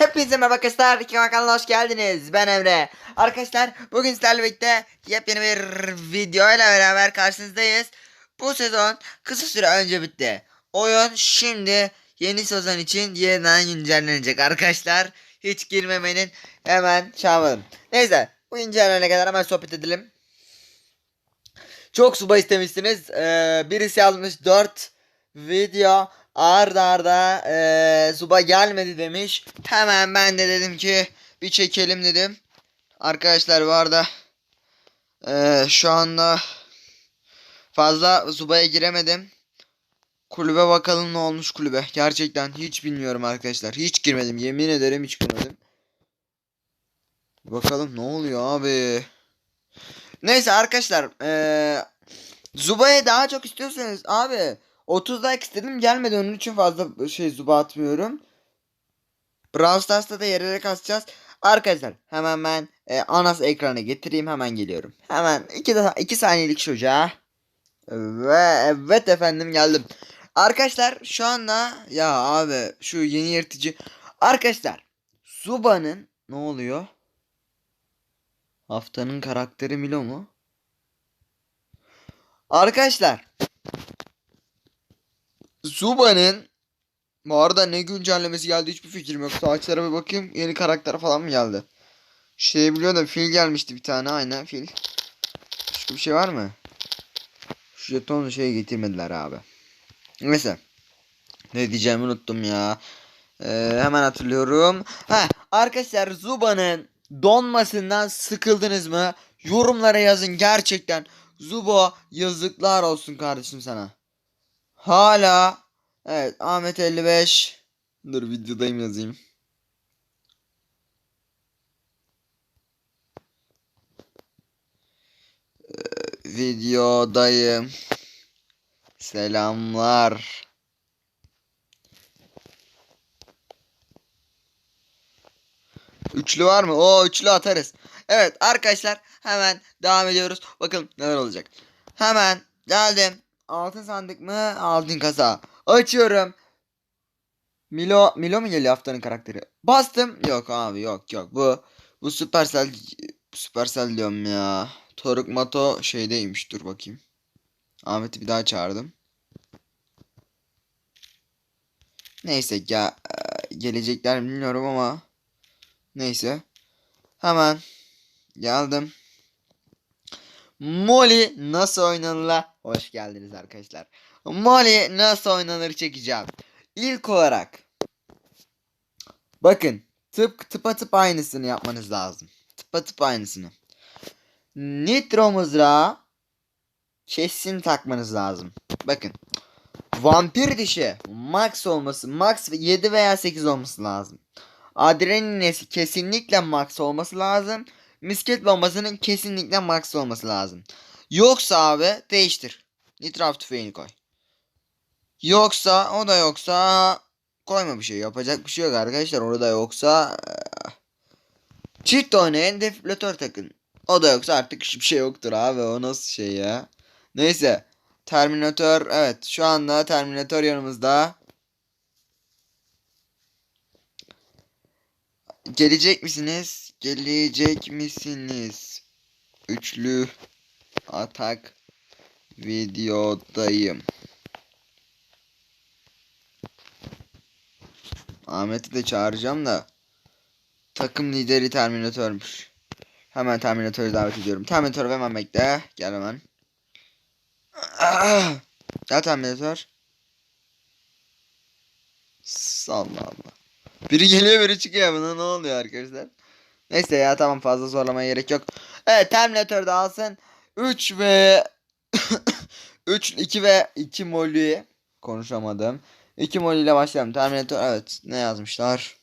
Hepinize merhaba arkadaşlar. İki kanalına hoş geldiniz. Ben Emre. Arkadaşlar bugün sizlerle birlikte yepyeni bir video ile beraber karşınızdayız. Bu sezon kısa süre önce bitti. Oyun şimdi yeni sezon için yeniden güncellenecek arkadaşlar. Hiç girmemenin hemen çağırın. Neyse bu güncellenene kadar hemen sohbet edelim. Çok suba istemişsiniz. Ee, birisi yazmış 4 video arda arda ee, suba gelmedi demiş. Hemen ben de dedim ki bir çekelim dedim. Arkadaşlar bu arada ee, şu anda fazla subaya giremedim. Kulübe bakalım ne olmuş kulübe. Gerçekten hiç bilmiyorum arkadaşlar. Hiç girmedim. Yemin ederim hiç girmedim. Bakalım ne oluyor abi. Neyse arkadaşlar eee Zuba'ya daha çok istiyorsanız abi 30 like istedim gelmedi onun için fazla şey Zuba atmıyorum. Brawl Stars'ta da yerlere kasacağız. Arkadaşlar hemen ben e, Anas ekrana getireyim hemen geliyorum. Hemen 2 2 saniyelik çocuğa. Ve evet efendim geldim. Arkadaşlar şu anda ya abi şu yeni yırtıcı arkadaşlar Zuba'nın ne oluyor? Haftanın karakteri Milo mu? Arkadaşlar Zuba'nın bu arada ne güncellemesi geldi hiçbir fikrim yok. Saçlara bir bakayım yeni karakter falan mı geldi? Şey biliyordum fil gelmişti bir tane aynen fil. Başka bir şey var mı? Şu jetonu şey getirmediler abi. Neyse. Ne diyeceğimi unuttum ya. Ee, hemen hatırlıyorum. Ha arkadaşlar Zuba'nın donmasından sıkıldınız mı? Yorumlara yazın gerçekten. Zubo yazıklar olsun kardeşim sana. Hala evet Ahmet 55 Dur videodayım yazayım. Ee, videodayım. Selamlar. Üçlü var mı? O üçlü atarız. Evet arkadaşlar hemen devam ediyoruz. Bakın neler olacak. Hemen geldim. Altın sandık mı? Altın kasa. Açıyorum. Milo Milo mu geliyor haftanın karakteri? Bastım. Yok abi yok yok. Bu bu Supercell Supercell diyorum ya. Toruk Mato şeydeymiş. Dur bakayım. Ahmet'i bir daha çağırdım. Neyse ya gelecekler bilmiyorum ama neyse. Hemen geldim. Molly nasıl oynanırla hoş geldiniz arkadaşlar. Molly nasıl oynanır çekeceğim. İlk olarak bakın tıp tıpa tıp aynısını yapmanız lazım. Tıpa tıp aynısını. Nitro mızrağı kesin takmanız lazım. Bakın. Vampir dişi max olması max 7 veya 8 olması lazım. Adrenalinesi kesinlikle max olması lazım. Misket bombasının kesinlikle max olması lazım. Yoksa abi değiştir. Nitraf tüfeğini koy. Yoksa o da yoksa koyma bir şey. Yapacak bir şey yok arkadaşlar. Orada yoksa çift oynayın defibrilatör takın. O da yoksa artık hiçbir şey yoktur abi. O nasıl şey ya. Neyse. Terminator evet şu anda Terminator yanımızda. Gelecek misiniz? Gelecek misiniz? Üçlü atak videodayım. Ahmet'i de çağıracağım da takım lideri Terminator'muş. Hemen Terminator'u davet ediyorum. Terminator hemen bekle. Gel hemen. Gel Terminator. Allah Allah. Biri geliyor biri çıkıyor buna ne oluyor arkadaşlar? Neyse ya tamam fazla zorlamaya gerek yok. Evet Terminator da alsın. 3 ve 3 2 ve 2 molly konuşamadım. 2 molly ile başlayalım. Terminator evet ne yazmışlar?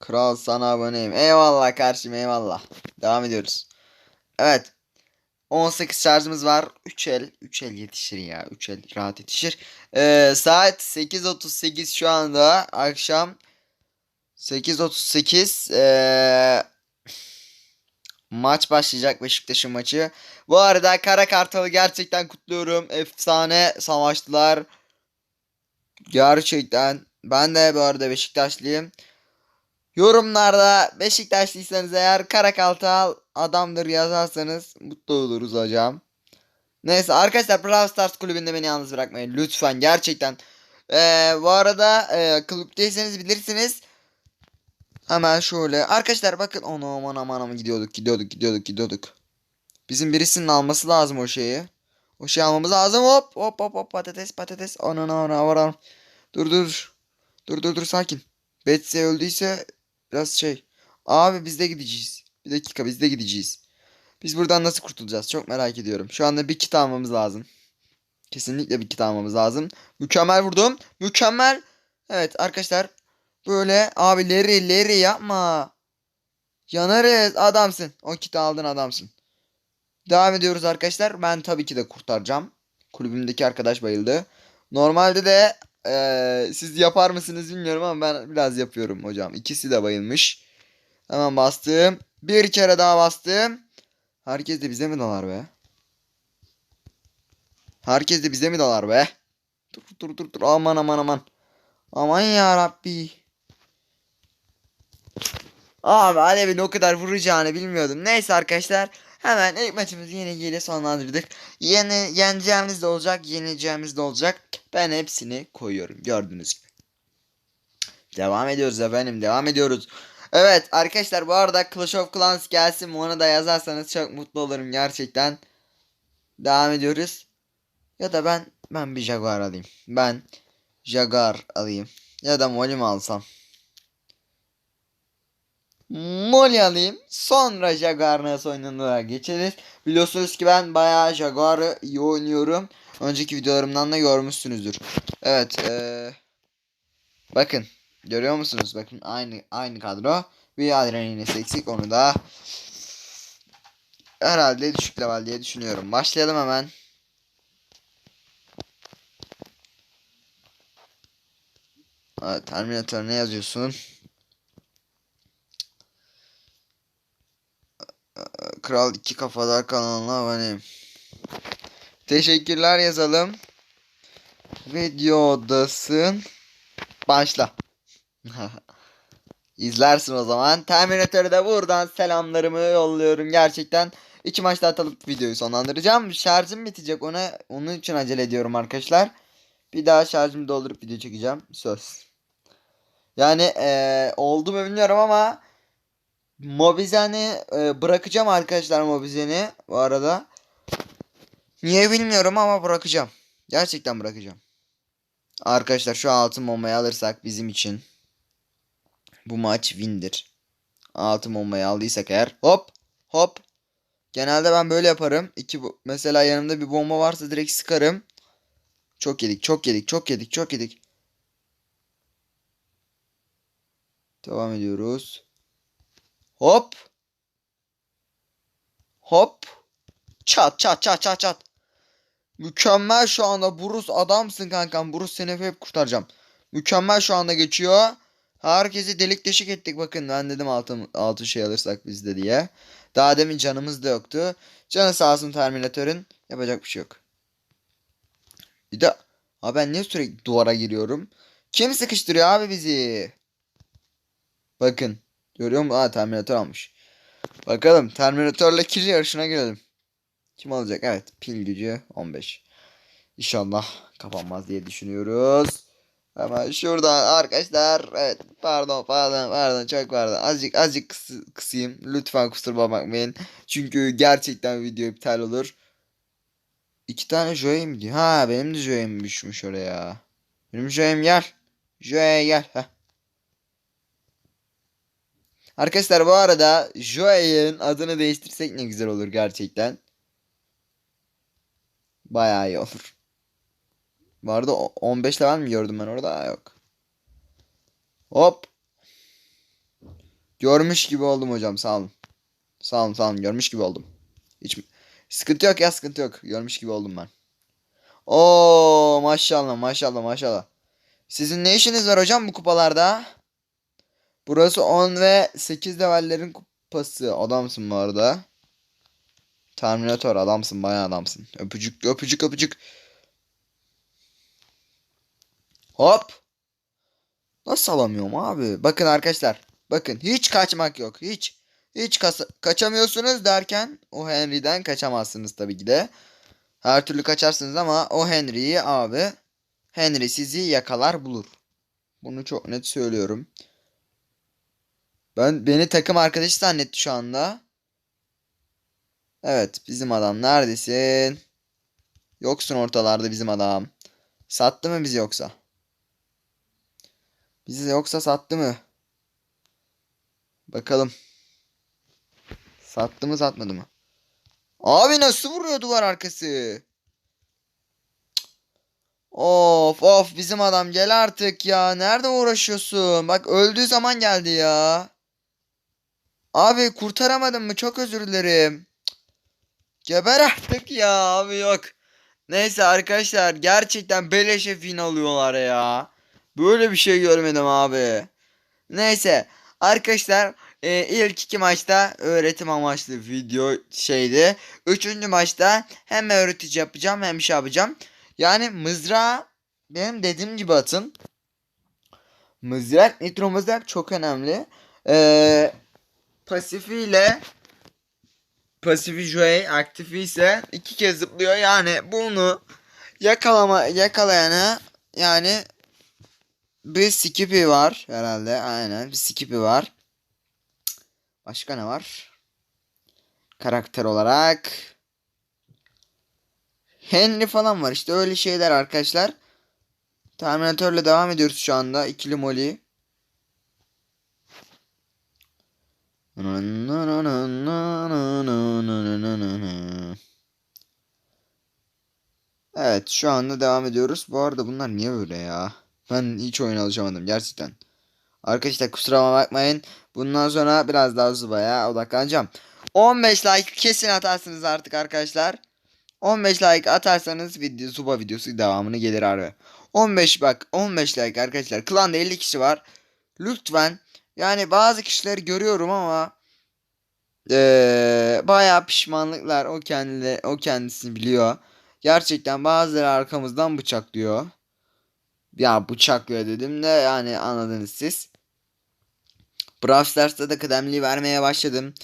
Kral sana aboneyim. Eyvallah karşım eyvallah. Devam ediyoruz. Evet. 18 şarjımız var. 3 el. 3 el yetişir ya. 3 el rahat yetişir. Ee, saat 8.38 şu anda. Akşam 8.38. Ee, maç başlayacak Beşiktaş'ın maçı. Bu arada Kara Kartal'ı gerçekten kutluyorum. Efsane savaştılar. Gerçekten Ben de bu arada Beşiktaşlıyım. Yorumlarda Beşiktaşlıysanız eğer Karakaltal adamdır yazarsanız mutlu oluruz hocam. Neyse arkadaşlar Brawl Stars kulübünde beni yalnız bırakmayın lütfen gerçekten. Ee, bu arada e, kulüpteyseniz bilirsiniz. Hemen şöyle. Arkadaşlar bakın. Onu aman aman aman gidiyorduk gidiyorduk gidiyorduk gidiyorduk. Bizim birisinin alması lazım o şeyi. O şeyi almamız lazım. Hop hop hop hop patates patates. Ana ana ana ana. Dur dur. Dur dur dur sakin. Betsy öldüyse biraz şey. Abi biz de gideceğiz. Bir dakika biz de gideceğiz. Biz buradan nasıl kurtulacağız? Çok merak ediyorum. Şu anda bir kit almamız lazım. Kesinlikle bir kit almamız lazım. Mükemmel vurdum. Mükemmel. Evet arkadaşlar. Böyle abi leri leri yapma. Yanarız. Adamsın. O kiti aldın adamsın. Devam ediyoruz arkadaşlar. Ben tabii ki de kurtaracağım. Kulübümdeki arkadaş bayıldı. Normalde de eee, siz yapar mısınız bilmiyorum ama ben biraz yapıyorum hocam. İkisi de bayılmış. Hemen bastım. Bir kere daha bastım. Herkes de bize mi dalar be? Herkes de bize mi dalar be? Dur dur dur dur. Aman aman aman. Aman ya Rabbi. Abi Alev'in o kadar vuracağını bilmiyordum. Neyse arkadaşlar. Hemen ilk maçımızı yenilgiyle sonlandırdık. Yeni, yeneceğimiz de olacak, yenileceğimiz de olacak. Ben hepsini koyuyorum. Gördüğünüz gibi. Devam ediyoruz efendim. Devam ediyoruz. Evet arkadaşlar bu arada Clash of Clans gelsin onu da yazarsanız çok mutlu olurum gerçekten. Devam ediyoruz. Ya da ben ben bir Jaguar alayım. Ben Jaguar alayım. Ya da Molly mi alsam? Molly alayım. Sonra Jaguar nasıl oynanır geçeriz. Biliyorsunuz ki ben bayağı Jaguar'ı iyi oynuyorum. Önceki videolarımdan da görmüşsünüzdür. Evet. eee, bakın. Görüyor musunuz? Bakın aynı aynı kadro. Bir adrenalin eksik onu da herhalde düşük level diye düşünüyorum. Başlayalım hemen. Evet, Terminator ne yazıyorsun? Kral iki kafalar kanalına aboneyim. Teşekkürler yazalım. Videodasın. Başla. İzlersin o zaman. Terminator'a da buradan selamlarımı yolluyorum. Gerçekten iki maçta atalıp videoyu sonlandıracağım. Şarjım bitecek ona. Onun için acele ediyorum arkadaşlar. Bir daha şarjımı doldurup video çekeceğim. Söz. Yani eee oldu mu bilmiyorum ama Mobizen'i e, bırakacağım arkadaşlar Mobizen'i bu arada. Niye bilmiyorum ama bırakacağım. Gerçekten bırakacağım. Arkadaşlar şu altın bombayı alırsak bizim için bu maç win'dir. Altın bombayı aldıysak eğer hop hop. Genelde ben böyle yaparım. İki mesela yanımda bir bomba varsa direkt sıkarım. Çok yedik, çok yedik, çok yedik, çok yedik. Devam ediyoruz. Hop. Hop. Çat çat çat çat çat. Mükemmel şu anda Burus adamsın kankam. Burus seni hep kurtaracağım. Mükemmel şu anda geçiyor. Herkesi delik deşik ettik bakın. Ben dedim altın, altın şey alırsak biz de diye. Daha demin canımız da yoktu. Canı sağ olsun Terminator'ın. Yapacak bir şey yok. Bir de abi ben niye sürekli duvara giriyorum? Kim sıkıştırıyor abi bizi? Bakın. Görüyor musun? Aa Terminator almış. Bakalım Terminator'la kill yarışına girelim. Kim alacak? Evet. Pil gücü 15. İnşallah kapanmaz diye düşünüyoruz. Hemen şuradan arkadaşlar. Evet. Pardon pardon pardon çok pardon. Azıcık azıcık kıs kısayım. Lütfen kusura bakmayın. Çünkü gerçekten video iptal olur. İki tane Joey mi diyor? Ha benim de Joey'm düşmüş oraya. Benim Joey'm gel. Joey gel. Heh. Arkadaşlar bu arada Joey'in adını değiştirsek ne güzel olur gerçekten. Bayağı iyi olur. Bu arada o- 15 level mi gördüm ben orada? Yok. Hop. Görmüş gibi oldum hocam sağ olun. Sağ olun sağ olun görmüş gibi oldum. Hiç sıkıntı yok ya sıkıntı yok. Görmüş gibi oldum ben. Oo maşallah maşallah maşallah. Sizin ne işiniz var hocam bu kupalarda? Burası 10 ve 8 levellerin kupası. Adamsın bu arada. Terminator adamsın bayağı adamsın. Öpücük öpücük öpücük. Hop. Nasıl alamıyorum abi? Bakın arkadaşlar. Bakın hiç kaçmak yok. Hiç. Hiç kaçamıyorsunuz derken o Henry'den kaçamazsınız tabii ki de. Her türlü kaçarsınız ama o Henry'yi abi Henry sizi yakalar bulur. Bunu çok net söylüyorum. Ben beni takım arkadaşı zannetti şu anda. Evet bizim adam neredesin? Yoksun ortalarda bizim adam. Sattı mı bizi yoksa? Bizi yoksa sattı mı? Bakalım. Sattı mı satmadı mı? Abi nasıl vuruyor duvar arkası? Of of bizim adam gel artık ya. Nerede uğraşıyorsun? Bak öldüğü zaman geldi ya. Abi kurtaramadın mı? Çok özür dilerim. Geber artık ya abi yok. Neyse arkadaşlar gerçekten beleşe fin alıyorlar ya. Böyle bir şey görmedim abi. Neyse arkadaşlar e, ilk iki maçta öğretim amaçlı video şeydi. Üçüncü maçta hem öğretici yapacağım hem şey yapacağım. Yani mızrağı benim dediğim gibi atın. Mızrak nitro mızrak çok önemli. Ee, pasifiyle pasifi Joey aktifi ise iki kez zıplıyor. Yani bunu yakalama yakalayana yani bir Skippy var herhalde. Aynen bir Skippy var. Başka ne var? Karakter olarak Henry falan var. İşte öyle şeyler arkadaşlar. Terminator'la devam ediyoruz şu anda. İkili Molly. Evet şu anda devam ediyoruz. Bu arada bunlar niye böyle ya? Ben hiç oyun alışamadım gerçekten. Arkadaşlar kusura bakmayın. Bundan sonra biraz daha Zuba'ya odaklanacağım. 15 like kesin atarsınız artık arkadaşlar. 15 like atarsanız video Zuba videosu devamını gelir abi. 15 bak 15 like arkadaşlar. Klanda 50 kişi var. Lütfen yani bazı kişileri görüyorum ama ee, bayağı pişmanlıklar o kendine o kendisini biliyor. Gerçekten bazıları arkamızdan bıçaklıyor. Ya bıçaklıyor dedim de yani anladınız siz. Brawl Stars'ta da kıdemli vermeye başladım.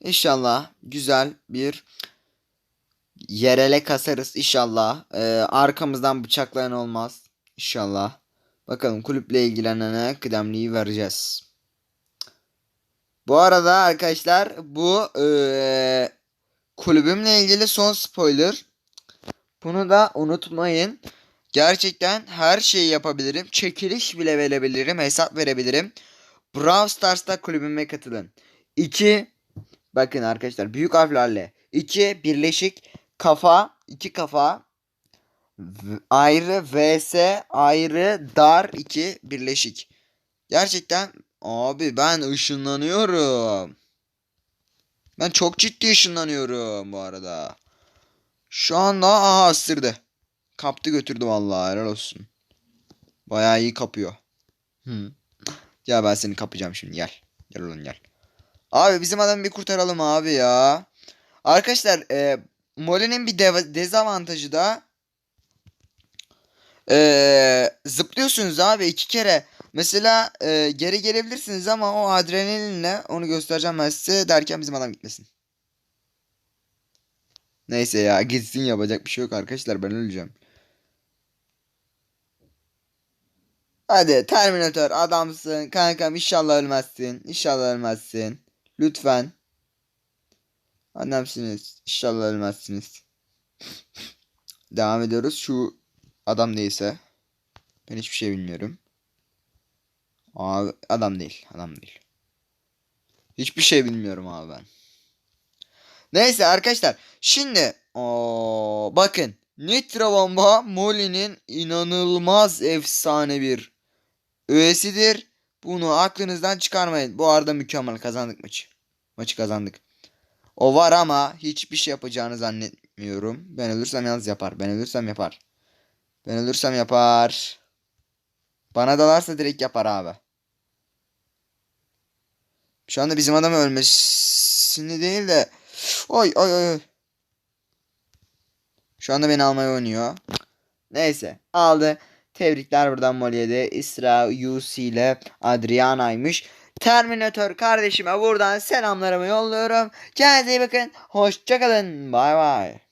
İnşallah güzel bir yerele kasarız inşallah. Ee, arkamızdan bıçaklayan olmaz. İnşallah. Bakalım kulüple ilgilenene kıdemliyi vereceğiz. Bu arada arkadaşlar bu ee, kulübümle ilgili son spoiler. Bunu da unutmayın. Gerçekten her şeyi yapabilirim. Çekiliş bile verebilirim. Hesap verebilirim. Brawl Stars'ta kulübüme katılın. 2 Bakın arkadaşlar büyük harflerle 2 birleşik kafa 2 kafa ayrı vs ayrı dar 2 birleşik. Gerçekten abi ben ışınlanıyorum. Ben çok ciddi ışınlanıyorum bu arada. Şu anda aha ısırdı. Kaptı götürdü vallahi helal olsun. Bayağı iyi kapıyor. Hı. Ya ben seni kapacağım şimdi gel. Gel oğlum gel. Abi bizim adamı bir kurtaralım abi ya. Arkadaşlar e, Molly'nin bir deva- dezavantajı da e, zıplıyorsunuz abi iki kere. Mesela e, geri gelebilirsiniz ama o adrenalinle onu göstereceğim ben size derken bizim adam gitmesin. Neyse ya gitsin yapacak bir şey yok arkadaşlar ben öleceğim. Hadi Terminator adamsın kankam inşallah ölmezsin. İnşallah ölmezsin. Lütfen. Adamsınız. İnşallah ölmezsiniz. Devam ediyoruz. Şu adam neyse. Ben hiçbir şey bilmiyorum. Abi adam değil. Adam değil. Hiçbir şey bilmiyorum abi ben. Neyse arkadaşlar. Şimdi o bakın. Nitro Bomba Molly'nin inanılmaz efsane bir üyesidir. Bunu aklınızdan çıkarmayın. Bu arada mükemmel kazandık maçı. Maçı kazandık. O var ama hiçbir şey yapacağını zannetmiyorum. Ben ölürsem yalnız yapar. Ben ölürsem yapar. Ben ölürsem yapar. Bana dalarsa direkt yapar abi. Şu anda bizim adam ölmesini değil de Oy oy oy. Şu anda beni almaya oynuyor. Neyse aldı. Tebrikler buradan Molly'e de. Isra, UC ile Adriana'ymış. Terminator kardeşime buradan selamlarımı yolluyorum. Kendinize iyi bakın. Hoşçakalın. Bay bay.